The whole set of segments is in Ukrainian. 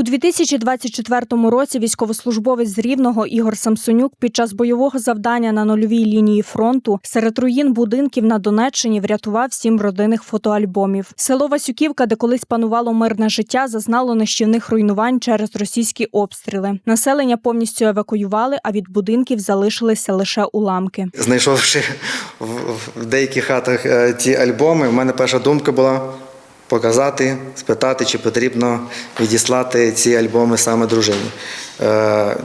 У 2024 році військовослужбовець з Рівного Ігор Самсонюк під час бойового завдання на нульовій лінії фронту серед руїн будинків на Донеччині врятував сім родинних фотоальбомів. Село Васюківка, де колись панувало мирне життя, зазнало нищівних руйнувань через російські обстріли. Населення повністю евакуювали, а від будинків залишилися лише уламки. Знайшовши в, деяких хатах е, ці альбоми, в мене перша думка була показати, спитати, чи потрібно відіслати ці альбоми саме дружині. Е,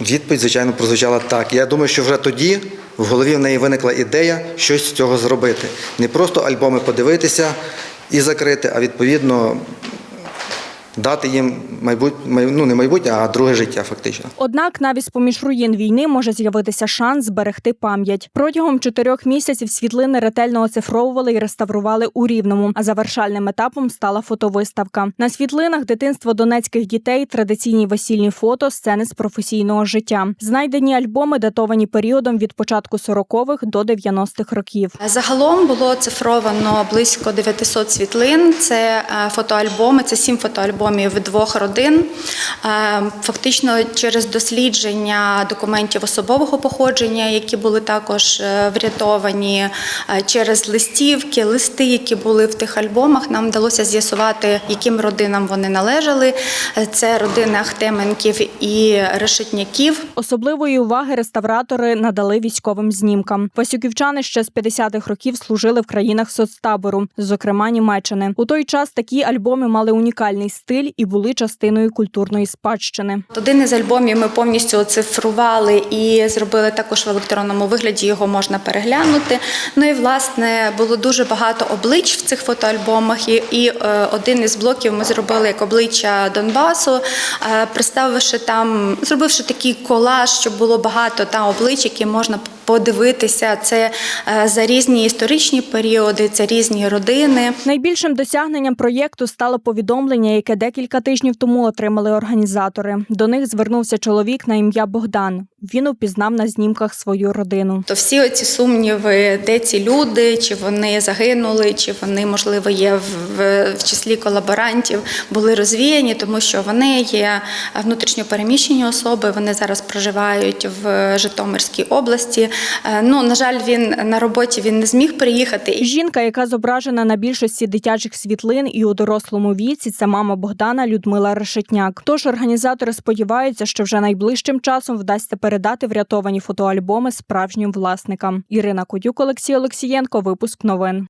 Відповідь, звичайно, прозвучала так. Я думаю, що вже тоді в голові в неї виникла ідея щось з цього зробити. Не просто альбоми подивитися і закрити, а відповідно дати їм майбутнє, ну не майбутнє, а друге життя, фактично. Однак навіть з-поміж руїн війни може з'явитися шанс зберегти пам'ять. Протягом чотирьох місяців світлини ретельно оцифровували і реставрували у Рівному. А завершальним етапом стала фотовиставка. На світлинах дитинство донецьких дітей, традиційні весільні фото, сцени з професійного життя. Знайдені альбоми датовані періодом від початку 40-х до 90-х років. Загалом було цифровано близько 900 світлин. Це е, фотоальбоми, це сім фотоальбомів двох родин. Е, Фактично через дослідження документів особового походження, які були також е, врятовані, е, через листівки, листи, які були в тих альбомах, нам вдалося з'ясувати, яким родинам вони належали. Це родини Ахтеменків і Решетняків. Особливої уваги реставратори надали військовим знімкам. Васюківчани ще з 50-х років служили в країнах соцтабору, зокрема Німеччини. У той час такі альбоми мали унікальний стиль і були частиною культурної спадщини. Один із альбомів ми повністю оцифрували і зробили також в електронному вигляді. Його можна переглянути. Ну і власне було дуже багато облич в цих фотоальбомах. І, і е, один із блоків ми зробили як обличчя Донбасу, е, представивши там, зробивши такий колаж, щоб було багато там облич, які можна подивитися. Це е, за різні історичні періоди, це різні родини. Найбільшим досягненням проєкту стало повідомлення, яке декілька тижнів тому отримали організатори. До них звернувся чоловік на ім'я Богдан. Він упізнав на знімках свою родину. То всі оці сумніви, де ці люди, чи вони загинули, чи вони, можливо, є в, в, в числі колаборантів, були розвіяні, тому що вони є внутрішньо переміщені особи. Вони зараз проживають в Житомирській області. Е, Ну, на жаль, він на роботі він не зміг приїхати. Жінка, яка зображена на більшості дитячих світлин і у дорослому віці, це мама Богдана Людмила Решетняк. Тож організатори сподіваються, що вже найближчим часом вдасться передати врятовані фотоальбоми справжнім власникам. Ірина Кудюк, Олексій Олексієнко. Випуск новин.